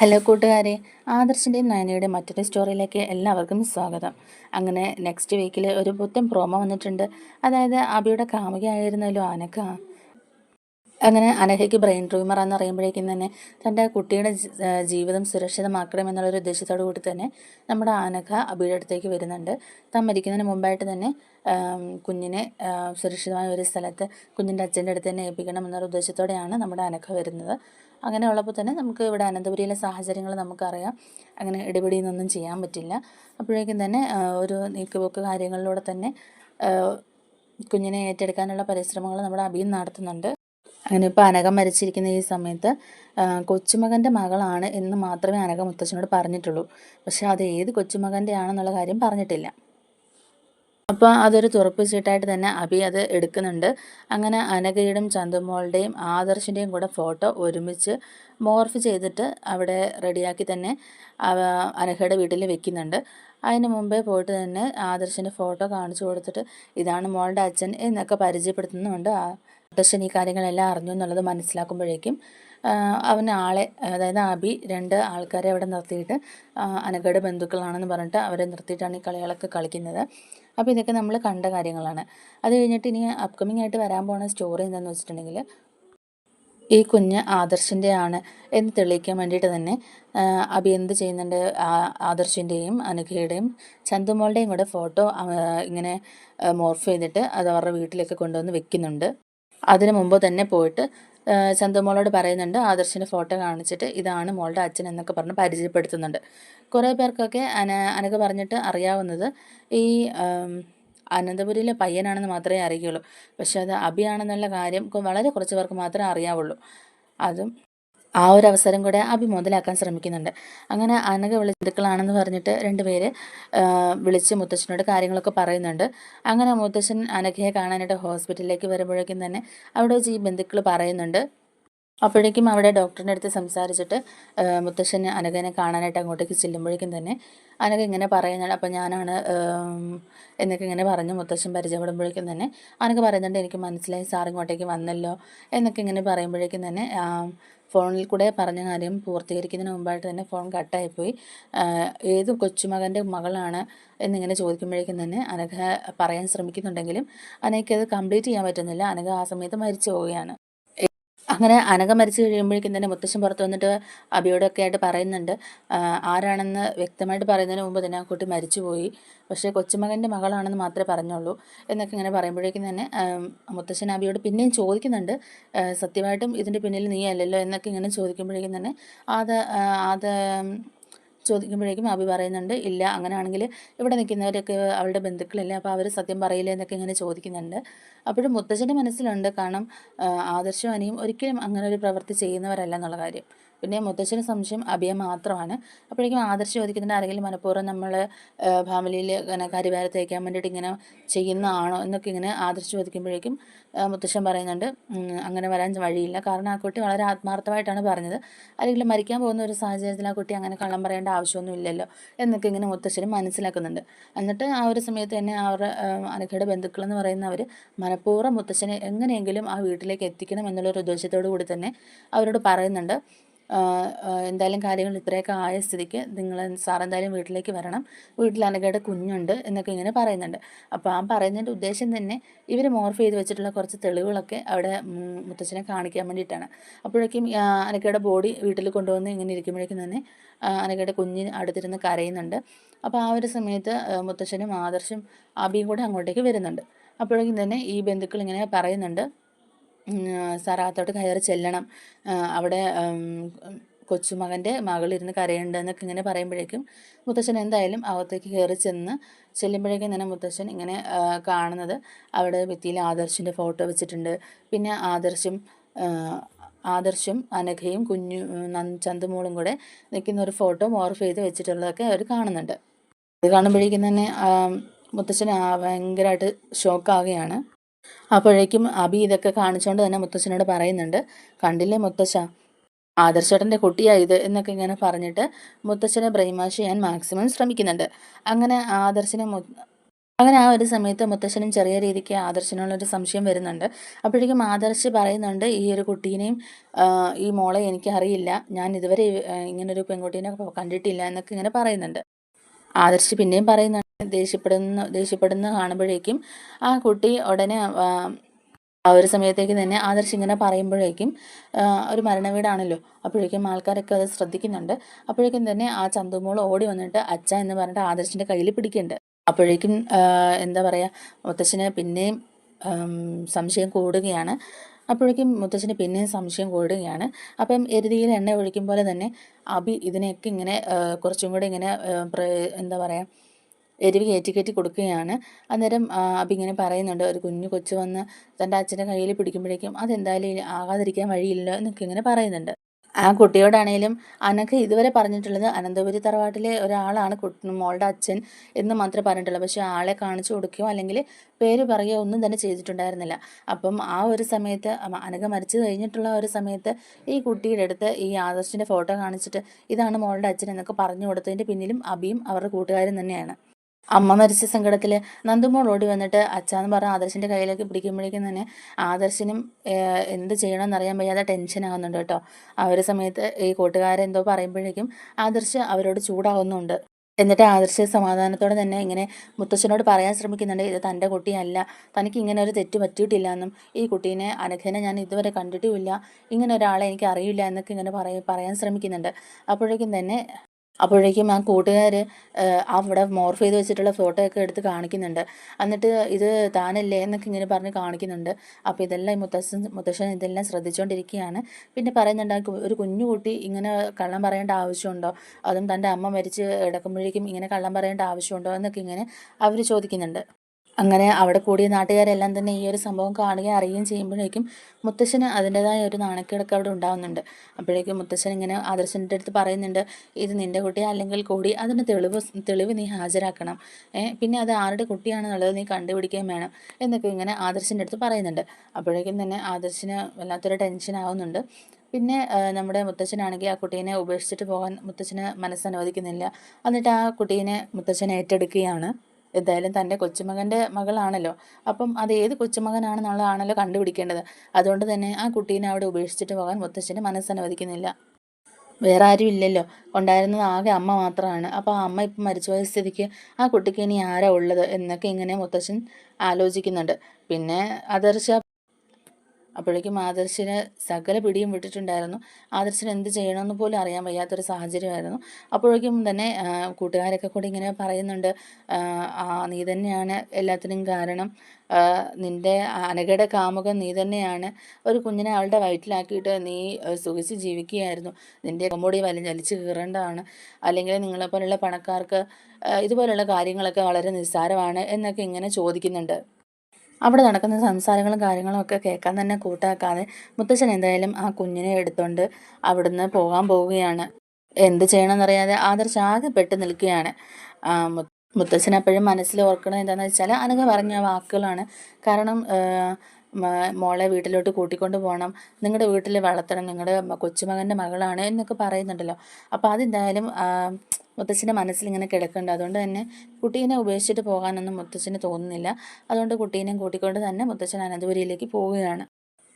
Hello കൂട്ടുകാരെ. ആദർശിന്റെയും നയനയുടെയും മറ്റൊരു സ്റ്റോറിയിലേക്ക് എല്ലാവർക്കും സ്വാഗതം. അങ്ങനെ നെക്സ്റ്റ് വീക്കിൽ ഒരു പുത്തൻ പ്രോമോ വന്നിട്ടുണ്ട്. അതായത് അബിയുടെ കാമുകയായിരുന്നല്ലോ അനക്ക അങ്ങനെ അനഹയ്ക്ക് ബ്രെയിൻ ട്യൂമർ എന്ന് അറിയുമ്പോഴേക്കും തന്നെ തന്റെ കുട്ടിയുടെ ജീവിതം സുരക്ഷിതമാക്കണം എന്നുള്ളൊരു ഉദ്ദേശത്തോടു കൂടി തന്നെ നമ്മുടെ അനഘ അബിയുടെ അടുത്തേക്ക് വരുന്നുണ്ട്. താൻ മരിക്കുന്നതിന് മുമ്പായിട്ട് തന്നെ കുഞ്ഞിനെ സുരക്ഷിതമായ ഒരു സ്ഥലത്ത് കുഞ്ഞിന്റെ അച്ഛന്റെ അടുത്ത് തന്നെ ഏൽപ്പിക്കണം എന്നൊരു ഉദ്ദേശത്തോടെയാണ് നമ്മുടെ അനഘ വരുന്നത്. അങ്ങനെ ഉള്ളപ്പോൾ തന്നെ നമുക്ക് ഇവിടെ അനന്തപുരിയിലെ സാഹചര്യങ്ങൾ നമുക്കറിയാം. അങ്ങനെ ഇടപെടിയിൽ നിന്നൊന്നും ചെയ്യാൻ പറ്റില്ല. അപ്പോഴേക്കും തന്നെ ഒരു നീക്കുപോക്ക് കാര്യങ്ങളിലൂടെ തന്നെ കുഞ്ഞിനെ ഏറ്റെടുക്കാനുള്ള പരിശ്രമങ്ങൾ നമ്മുടെ അബിയും നടത്തുന്നുണ്ട്. അങ്ങനെ ഇപ്പോൾ അനഘ മരിച്ചിരിക്കുന്ന ഈ സമയത്ത് കൊച്ചുമകന്റെ മകളാണ് എന്ന് മാത്രമേ അനഘ മുത്തച്ഛനോട് പറഞ്ഞിട്ടുള്ളൂ. പക്ഷെ അത് ഏത് കൊച്ചുമകന്റെ ആണെന്നുള്ള കാര്യം പറഞ്ഞിട്ടില്ല. അപ്പോൾ അതൊരു തുറപ്പ് ചീട്ടായിട്ട് തന്നെ അബി അത് എടുക്കുന്നുണ്ട്. അങ്ങനെ അനഘയുടെയും ചന്തുമോളുടെയും ആദർശിന്റെയും കൂടെ ഫോട്ടോ ഒരുമിച്ച് മോർഫ് ചെയ്തിട്ട് അവിടെ റെഡിയാക്കി തന്നെ അനഘയുടെ വീട്ടിൽ വെക്കുന്നുണ്ട്. അതിന് മുമ്പേ പോയിട്ട് തന്നെ ആദർശിന്റെ ഫോട്ടോ കാണിച്ചു കൊടുത്തിട്ട് ഇതാണ് മോളുടെ അച്ഛൻ എന്നൊക്കെ പരിചയപ്പെടുത്തുന്നുണ്ട്. ആ ഈ കാര്യങ്ങളെല്ലാം അറിഞ്ഞു എന്നുള്ളത് മനസ്സിലാക്കുമ്പോഴേക്കും അവൻ ആളെ അതായത് അബി രണ്ട് ആൾക്കാരെ അവിടെ നിർത്തിയിട്ട് അനഘയുടെ ബന്ധുക്കളാണെന്ന് പറഞ്ഞിട്ട് അവരെ നിർത്തിയിട്ടാണ് ഈ കളികളൊക്കെ കളിക്കുന്നത്. അപ്പോൾ ഇതൊക്കെ നമ്മൾ കണ്ട കാര്യങ്ങളാണ്. അത് കഴിഞ്ഞിട്ട് ഇനി അപ്കമിങ് ആയിട്ട് വരാൻ പോകുന്ന സ്റ്റോറി എന്താണെന്ന് വെച്ചിട്ടുണ്ടെങ്കിൽ ഈ കുഞ്ഞ് ആദർശിന്റെ ആണ് എന്ന് തെളിയിക്കാൻ വേണ്ടിയിട്ട് തന്നെ അബി എന്ത് ചെയ്യുന്നുണ്ട്? ആദർശിന്റെയും അനുഖയുടെയും ചന്തുമോളുടെയും കൂടെ ഫോട്ടോ ഇങ്ങനെ മോർഫ് ചെയ്തിട്ട് അത് അവരുടെ വീട്ടിലേക്ക് കൊണ്ടുവന്ന് വെക്കുന്നുണ്ട്. അതിന് മുമ്പ് തന്നെ പോയിട്ട് ചന്ദമോളോട് പറയുന്നുണ്ട് ആദർശിന്റെ ഫോട്ടോ കാണിച്ചിട്ട് ഇതാണ് മോളുടെ അച്ഛൻ എന്നൊക്കെ പറഞ്ഞ് പരിചയപ്പെടുത്തുന്നുണ്ട്. കുറേ പേർക്കൊക്കെ അന അനക പറഞ്ഞിട്ട് അറിയാവുന്നത് ഈ അനന്തപുരിയിലെ പയ്യനാണെന്ന് മാത്രമേ അറിയുള്ളൂ പക്ഷെ അത് അഭിയാണെന്നുള്ള കാര്യം വളരെ കുറച്ച് പേർക്ക് മാത്രമേ അറിയാവുള്ളൂ. അതും ആ ഒരു അവസരം കൂടെ അഭി മുതലാക്കാൻ ശ്രമിക്കുന്നുണ്ട്. അങ്ങനെ അനഘ വിളിച്ചുക്കളാണെന്ന് പറഞ്ഞിട്ട് രണ്ടുപേര് വിളിച്ച് മുത്തശ്ശനോട് കാര്യങ്ങളൊക്കെ പറയുന്നുണ്ട്. അങ്ങനെ മുത്തശ്ശൻ അനഘയെ കാണാനായിട്ട് ഹോസ്പിറ്റലിലേക്ക് വരുമ്പോഴേക്കും തന്നെ അവിടെ വെച്ച് ഈ ബന്ധുക്കൾ പറയുന്നുണ്ട്. അപ്പോഴേക്കും അവിടെ ഡോക്ടറിന്റെ അടുത്ത് സംസാരിച്ചിട്ട് മുത്തശ്ശൻ അനഘനെ കാണാനായിട്ട് അങ്ങോട്ടേക്ക് ചെല്ലുമ്പോഴേക്കും തന്നെ അനഘ ഇങ്ങനെ പറയുന്നുണ്ട് അപ്പം ഞാനാണ് എന്നൊക്കെ ഇങ്ങനെ പറഞ്ഞു മുത്തശ്ശൻ പരിചയപ്പെടുമ്പോഴേക്കും തന്നെ അനഘ പറയുന്നുണ്ട് എനിക്ക് മനസ്സിലായി സാർ ഇങ്ങോട്ടേക്ക് വന്നല്ലോ എന്നൊക്കെ ഇങ്ങനെ പറയുമ്പോഴേക്കും തന്നെ ഫോണിൽ കൂടെ പറഞ്ഞ കാര്യം പൂർത്തീകരിക്കുന്നതിന് മുമ്പായിട്ട് തന്നെ ഫോൺ കട്ടായിപ്പോയി. ഏത് കൊച്ചുമകന്റെ മകളാണ്? എന്നിങ്ങനെ ചോദിക്കുമ്പോഴേക്കും തന്നെ അനഘ പറയാൻ ശ്രമിക്കുന്നുണ്ടെങ്കിലും അനഘയ്ക്ക് അത് കംപ്ലീറ്റ് ചെയ്യാൻ പറ്റുന്നില്ല. അനഘ ആ സമയത്ത് മരിച്ചു പോവുകയാണ്. അങ്ങനെ അനഘ മരിച്ചു കഴിയുമ്പോഴേക്കും തന്നെ മുത്തശ്ശൻ പുറത്തു വന്നിട്ട് അബിയോടൊക്കെ ആയിട്ട് പറയുന്നുണ്ട്. ആരാണെന്ന് വ്യക്തമായിട്ട് പറയുന്നതിന് മുമ്പ് തന്നെ ആ കുട്ടി മരിച്ചുപോയി. പക്ഷേ കൊച്ചുമകന്റെ മകളാണെന്ന് മാത്രമേ പറഞ്ഞുള്ളൂ എന്നൊക്കെ ഇങ്ങനെ പറയുമ്പോഴേക്കും തന്നെ മുത്തശ്ശൻ അബിയോട് പിന്നെയും ചോദിക്കുന്നുണ്ട്. സത്യമായിട്ടും ഇതിന്റെ പിന്നിൽ നീ അല്ലല്ലോ എന്നൊക്കെ ഇങ്ങനെ ചോദിക്കുമ്പോഴേക്കും തന്നെ അത് ആ, അത് ചോദിക്കുമ്പോഴേക്കും അവി പറയുന്നുണ്ട് ഇല്ല അങ്ങനെയാണെങ്കിൽ ഇവിടെ നിൽക്കുന്നവരൊക്കെ അവളുടെ ബന്ധുക്കളല്ലേ അപ്പോൾ അവർ സത്യം പറയില്ലേ എന്നൊക്കെ ഇങ്ങനെ ചോദിക്കുന്നുണ്ട്. അപ്പോഴും മുത്തച്ഛന്റെ മനസ്സിലുണ്ട് കാരണം ആദർശവും അനിയും ഒരിക്കലും അങ്ങനെ ഒരു പ്രവൃത്തി ചെയ്യുന്നവരല്ല എന്നുള്ള കാര്യം. പിന്നെ മുത്തച്ഛന് സംശയം അബിയെ മാത്രമാണ്. അപ്പോഴേക്കും ആദർശ് ചോദിക്കുന്നുണ്ട് ആരെങ്കിലും മനഃപൂർവം നമ്മൾ ഫാമിലിയിൽ ഇങ്ങനെ കരിവാര തേക്കാൻ വേണ്ടിയിട്ട് ഇങ്ങനെ ചെയ്യുന്നതാണോ? എന്നൊക്കെ ഇങ്ങനെ ആദർശ് ചോദിക്കുമ്പോഴേക്കും മുത്തശ്ശൻ പറയുന്നുണ്ട് അങ്ങനെ വരാൻ വഴിയില്ല. കാരണം ആ കുട്ടി വളരെ ആത്മാർത്ഥമായിട്ടാണ് പറഞ്ഞത്. അല്ലെങ്കിൽ മരിക്കാൻ പോകുന്ന ഒരു സാഹചര്യത്തിൽ ആ കുട്ടി അങ്ങനെ കള്ളം പറയേണ്ട ആവശ്യമൊന്നും ഇല്ലല്ലോ എന്നൊക്കെ ഇങ്ങനെ മുത്തശ്ശനും മനസ്സിലാക്കുന്നുണ്ട്. എന്നിട്ട് ആ ഒരു സമയത്ത് തന്നെ അവരുടെ അനഘയുടെ ബന്ധുക്കൾ എന്ന് പറയുന്നവർ മനഃപൂർവം മുത്തശ്ശനെ എങ്ങനെയെങ്കിലും ആ വീട്ടിലേക്ക് എത്തിക്കണം എന്നുള്ളൊരു ഉദ്ദേശത്തോടു കൂടി തന്നെ അവരോട് പറയുന്നുണ്ട്. എന്തായാലും കാര്യങ്ങൾ ഇത്രയൊക്കെ ആയ സ്ഥിതിക്ക് നിങ്ങൾ സാർ എന്തായാലും വീട്ടിലേക്ക് വരണം. വീട്ടിൽ അനഘയുടെ കുഞ്ഞുണ്ട് എന്നൊക്കെ ഇങ്ങനെ പറയുന്നുണ്ട്. അപ്പോൾ ആ പറയുന്നതിന്റെ ഉദ്ദേശം തന്നെ ഇവർ മോർഫ് ചെയ്ത് വെച്ചിട്ടുള്ള കുറച്ച് തെളിവുകളൊക്കെ അവിടെ മുത്തച്ഛനെ കാണിക്കാൻ വേണ്ടിയിട്ടാണ്. അപ്പോഴേക്കും അനക്കയുടെ ബോഡി വീട്ടിൽ കൊണ്ടുവന്ന് ഇങ്ങനെ ഇരിക്കുമ്പോഴേക്കും തന്നെ അനക്കയുടെ അനഘയുടെ കുഞ്ഞ് അടുത്തിരുന്ന് കരയുന്നുണ്ട്. അപ്പോൾ ആ ഒരു സമയത്ത് മുത്തച്ഛനും ആദർശും അബിയും കൂടെ അങ്ങോട്ടേക്ക് വരുന്നുണ്ട്. അപ്പോഴേക്കും തന്നെ ഈ ബന്ധുക്കൾ ഇങ്ങനെ പറയുന്നുണ്ട് സാർ കയറി ചെല്ലണം. അവിടെ കൊച്ചുമകന്റെ മകളിരുന്ന് കരയുണ്ടെന്നൊക്കെ ഇങ്ങനെ പറയുമ്പോഴേക്കും മുത്തശ്ശൻ എന്തായാലും അകത്തേക്ക് കയറി ചെന്ന് ചെല്ലുമ്പോഴേക്കും തന്നെ മുത്തശ്ശൻ ഇങ്ങനെ കാണുന്നത് അവിടെ ഭിത്തിയിൽ ആദർശിന്റെ ഫോട്ടോ വെച്ചിട്ടുണ്ട്. പിന്നെ ആദർശും ആദർശം അനഘയും കുഞ്ഞു ചന്തുമോളും കൂടെ നിൽക്കുന്ന ഒരു ഫോട്ടോ മോർഫ് ചെയ്ത് വെച്ചിട്ടുള്ളതൊക്കെ അവർ കാണുന്നുണ്ട്. ഇത് കാണുമ്പോഴേക്കും തന്നെ മുത്തശ്ശൻ ഭയങ്കരമായിട്ട് ഷോക്കാവുകയാണ്. അപ്പോഴേക്കും അബി ഇതൊക്കെ കാണിച്ചുകൊണ്ട് തന്നെ മുത്തച്ഛനോട് പറയുന്നുണ്ട്. കണ്ടില്ലേ മുത്തശ്ശ ആദർശേട്ടന്റെ കുട്ടിയാണ് ഇത് എന്നൊക്കെ ഇങ്ങനെ പറഞ്ഞിട്ട് മുത്തച്ഛനെ ബ്രെയിൻ വാഷ് ചെയ്യാൻ മാക്സിമം ശ്രമിക്കുന്നുണ്ട്. അങ്ങനെ ആദർശനെ അങ്ങനെ ആ ഒരു സമയത്ത് മുത്തശ്ശനും ചെറിയ രീതിക്ക് ആദർശനുള്ളൊരു സംശയം വരുന്നുണ്ട്. അപ്പോഴേക്കും ആദർശ് പറയുന്നുണ്ട് ഈ ഒരു കുട്ടീനെയും ഈ മോളെ എനിക്കറിയില്ല. ഞാൻ ഇതുവരെ ഇങ്ങനൊരു പെൺകുട്ടീനെ കണ്ടിട്ടില്ല എന്നൊക്കെ ഇങ്ങനെ പറയുന്നുണ്ട്. ആദർശ് പിന്നെയും പറയുന്നുണ്ട് ദേഷ്യപ്പെടുന്ന ദേഷ്യപ്പെടുന്ന കാണുമ്പോഴേക്കും ആ കുട്ടി ഉടനെ ആ ഒരു സമയത്തേക്ക് തന്നെ ആദർശ് ഇങ്ങനെ പറയുമ്പോഴേക്കും ഒരു മരണവീടാണല്ലോ അപ്പോഴേക്കും ആൾക്കാരൊക്കെ അത് ശ്രദ്ധിക്കുന്നുണ്ട്. അപ്പോഴേക്കും തന്നെ ആ ചന്തുമോൾ ഓടി വന്നിട്ട് അച്ഛ എന്ന് പറഞ്ഞിട്ട് ആദർശിന്റെ കയ്യിൽ പിടിക്കുന്നുണ്ട്. അപ്പോഴേക്കും എന്താ പറയുക മുത്തശ്ശന് പിന്നെയും സംശയം കൂടുകയാണ്. അപ്പോഴേക്കും മുത്തച്ഛന് പിന്നെയും സംശയം കൂടുകയാണ്. അപ്പം എരുതിയിൽ എണ്ണ ഒഴിക്കും പോലെ തന്നെ അബി ഇതിനെയൊക്കെ ഇങ്ങനെ കുറച്ചും കൂടി ഇങ്ങനെ എന്താ പറയുക എരിവ് കയറ്റി കയറ്റി കൊടുക്കുകയാണ്. അന്നേരം അഭി ഇങ്ങനെ പറയുന്നുണ്ട് ഒരു കുഞ്ഞു കൊച്ചു വന്ന് തന്റെ അച്ഛന്റെ കയ്യിൽ പിടിക്കുമ്പോഴേക്കും അതെന്തായാലും ആകാതിരിക്കാൻ വഴിയില്ല എന്നൊക്കെ ഇങ്ങനെ പറയുന്നുണ്ട്. ആ കുട്ടിയോടാണേലും അനക്ക് ഇതുവരെ പറഞ്ഞിട്ടുള്ളത് അനന്തപുരി തറവാട്ടിലെ ഒരാളാണ് മോളുടെ അച്ഛൻ എന്ന് മാത്രമേ പറഞ്ഞിട്ടുള്ളൂ. പക്ഷേ ആളെ കാണിച്ചു കൊടുക്കുകയോ അല്ലെങ്കിൽ പേര് പറയുകയോ ഒന്നും തന്നെ ചെയ്തിട്ടുണ്ടായിരുന്നില്ല. അപ്പം ആ ഒരു സമയത്ത് അനക മരിച്ചു കഴിഞ്ഞിട്ടുള്ള ഒരു സമയത്ത് ഈ കുട്ടിയുടെ അടുത്ത് ഈ ആദർശിന്റെ ഫോട്ടോ കാണിച്ചിട്ട് ഇതാണ് മോളുടെ അച്ഛൻ എന്നൊക്കെ പറഞ്ഞു കൊടുത്തതിന്റെ പിന്നിലും അബിയും അവരുടെ കൂട്ടുകാരും തന്നെയാണ്. അമ്മ മരിച്ച സങ്കടത്തിൽ നന്ദുമോൾ ഓടി വന്നിട്ട് അച്ഛാന്ന് പറഞ്ഞ ആദർശിന്റെ കയ്യിലേക്ക് പിടിക്കുമ്പോഴേക്കും തന്നെ ആദർശിനും എന്ത് ചെയ്യണമെന്ന് അറിയാൻ വയ്യാതെ ടെൻഷൻ ആകുന്നുണ്ട് കേട്ടോ. ആ ഒരു സമയത്ത് ഈ കൂട്ടുകാരെന്തോ പറയുമ്പോഴേക്കും ആദർശ് അവരോട് ചൂടാവുന്നുണ്ട്. എന്നിട്ട് ആദർശ സമാധാനത്തോടെ തന്നെ ഇങ്ങനെ മുത്തച്ഛനോട് പറയാൻ ശ്രമിക്കുന്നുണ്ട് ഇത് തന്റെ കുട്ടിയല്ല തനിക്ക് ഇങ്ങനെ ഒരു തെറ്റ് പറ്റിയിട്ടില്ല എന്നും ഈ കുട്ടീനെ അനഘനെ ഞാൻ ഇതുവരെ കണ്ടിട്ടുമില്ല ഇങ്ങനെ ഒരാളെ എനിക്ക് അറിയില്ല എന്നൊക്കെ ഇങ്ങനെ പറയ പറയാൻ ശ്രമിക്കുന്നുണ്ട്. അപ്പോഴേക്കും തന്നെ അപ്പോഴേക്കും ആ കൂട്ടുകാർ അവിടെ മോർഫ് ചെയ്ത് വെച്ചിട്ടുള്ള ഫോട്ടോ ഒക്കെ എടുത്ത് കാണിക്കുന്നുണ്ട്. എന്നിട്ട് ഇത് താനല്ലേ എന്നൊക്കെ ഇങ്ങനെ പറഞ്ഞ് കാണിക്കുന്നുണ്ട്. അപ്പോൾ ഇതെല്ലാം ഈ മുത്തശ്ശൻ മുത്തശ്ശൻ ഇതെല്ലാം ശ്രദ്ധിച്ചുകൊണ്ടിരിക്കുകയാണ് പിന്നെ പറയുന്നുണ്ട് ഒരു കുഞ്ഞു കുട്ടി ഇങ്ങനെ കള്ളം പറയേണ്ട ആവശ്യമുണ്ടോ? അതും തന്റെ അമ്മ മരിച്ച് കിടക്കുമ്പോഴേക്കും ഇങ്ങനെ കള്ളം പറയേണ്ട ആവശ്യമുണ്ടോ എന്നൊക്കെ ഇങ്ങനെ അവർ ചോദിക്കുന്നുണ്ട്. അങ്ങനെ അവിടെ കൂടിയ നാട്ടുകാരെല്ലാം തന്നെ ഈ ഒരു സംഭവം കാണുകയും അറിയുകയും ചെയ്യുമ്പോഴേക്കും മുത്തശ്ശന് അതിന്റെതായ ഒരു നാണക്കേടൊക്കെ അവിടെ ഉണ്ടാകുന്നുണ്ട് അപ്പോഴേക്കും മുത്തശ്ശൻ ഇങ്ങനെ ആദർശന്റെ അടുത്ത് പറയുന്നുണ്ട് ഇത് നിന്റെ കുട്ടി അല്ലെങ്കിൽ കൂടി അതിന് തെളിവ് തെളിവ് നീ ഹാജരാക്കണം. പിന്നെ അത് ആരുടെ കുട്ടിയാണെന്നുള്ളത് നീ കണ്ടുപിടിക്കുകയും വേണം എന്നൊക്കെ ഇങ്ങനെ ആദർശന്റെ അടുത്ത് പറയുന്നുണ്ട്. അപ്പോഴേക്കും തന്നെ ആദർശന് വല്ലാത്തൊരു ടെൻഷൻ ആവുന്നുണ്ട്. പിന്നെ നമ്മുടെ മുത്തച്ഛനാണെങ്കിൽ ആ കുട്ടീനെ ഉപേക്ഷിച്ചിട്ട് പോകാൻ മുത്തച്ഛന് മനസ്സനുവദിക്കുന്നില്ല എന്നിട്ട് ആ കുട്ടീനെ മുത്തച്ഛൻ ഏറ്റെടുക്കുകയാണ്. എന്തായാലും തന്റെ കൊച്ചുമകന്റെ മകളാണല്ലോ. അപ്പം അത് ഏത് കൊച്ചുമകനാണെന്നുള്ളതാണല്ലോ കണ്ടുപിടിക്കേണ്ടത്. അതുകൊണ്ട് തന്നെ ആ കുട്ടീനെ അവിടെ ഉപേക്ഷിച്ചിട്ട് പോകാൻ മുത്തശ്ശന് മനസ്സനുവദിക്കുന്നില്ല വേറെ ആരും ഇല്ലല്ലോ. ഉണ്ടായിരുന്നത് ആകെ അമ്മ മാത്രമാണ്. അപ്പോൾ ആ അമ്മ ഇപ്പം മരിച്ചുപോയ സ്ഥിതിക്ക് ആ കുട്ടിക്ക് ഇനി ആരാ ഉള്ളത് എന്നൊക്കെ ഇങ്ങനെ മുത്തശ്ശൻ ആലോചിക്കുന്നുണ്ട്. പിന്നെ ആദർശ അപ്പോഴേക്കും ആദർശിന് സകല പിടിയും വിട്ടിട്ടുണ്ടായിരുന്നു. ആദർശിന് എന്ത് ചെയ്യണമെന്ന് പോലും അറിയാൻ വയ്യാത്തൊരു സാഹചര്യമായിരുന്നു. അപ്പോഴേക്കും തന്നെ കൂട്ടുകാരൊക്കെ കൂടി ഇങ്ങനെ പറയുന്നുണ്ട് നീ തന്നെയാണ് എല്ലാത്തിനും കാരണം. നിന്റെ അനഘയുടെ കാമുകൻ നീ തന്നെയാണ്. ഒരു കുഞ്ഞിനെ അവളുടെ വയറ്റിലാക്കിയിട്ട് നീ സുഖിച്ച് ജീവിക്കുകയായിരുന്നു. നിന്റെ കൊമ്പൊടി വലി വലിച്ചു കീറേണ്ടതാണ്. അല്ലെങ്കിൽ നിങ്ങളെപ്പോലുള്ള പണക്കാർക്ക് ഇതുപോലുള്ള കാര്യങ്ങളൊക്കെ വളരെ നിസ്സാരമാണ് എന്നൊക്കെ ഇങ്ങനെ ചോദിക്കുന്നുണ്ട്. അവിടെ നടക്കുന്ന സംസാരങ്ങളും കാര്യങ്ങളും ഒക്കെ കേൾക്കാൻ തന്നെ കൂട്ടാക്കാതെ മുത്തച്ഛൻ എന്തായാലും ആ കുഞ്ഞിനെ എടുത്തുകൊണ്ട് അവിടുന്ന് പോകാൻ പോവുകയാണ്. എന്ത് ചെയ്യണമെന്നറിയാതെ ആദർശ് ആകെ പെട്ട് നിൽക്കുകയാണ്. മുത്തച്ഛൻ എപ്പോഴും മനസ്സിൽ ഓർക്കണം എന്താണെന്ന് വെച്ചാൽ അനഘ പറഞ്ഞ വാക്കുകളാണ്. കാരണം മോളെ വീട്ടിലോട്ട് കൂട്ടിക്കൊണ്ട് പോകണം. നിങ്ങളുടെ വീട്ടിൽ വളർത്തണം. നിങ്ങളുടെ കൊച്ചുമകന്റെ മകളാണ് എന്നൊക്കെ പറയുന്നുണ്ടല്ലോ. അപ്പോൾ അതെന്തായാലും മുത്തച്ഛന്റെ മനസ്സിലിങ്ങനെ കിടക്കുന്നുണ്ട്. അതുകൊണ്ട് തന്നെ കുട്ടീനെ ഉപേക്ഷിച്ചിട്ട് പോകാനൊന്നും മുത്തച്ഛന് തോന്നുന്നില്ല. അതുകൊണ്ട് കുട്ടീനെയും കൂട്ടിക്കൊണ്ട് തന്നെ മുത്തച്ഛൻ അനന്തപുരിയിലേക്ക് പോവുകയാണ്.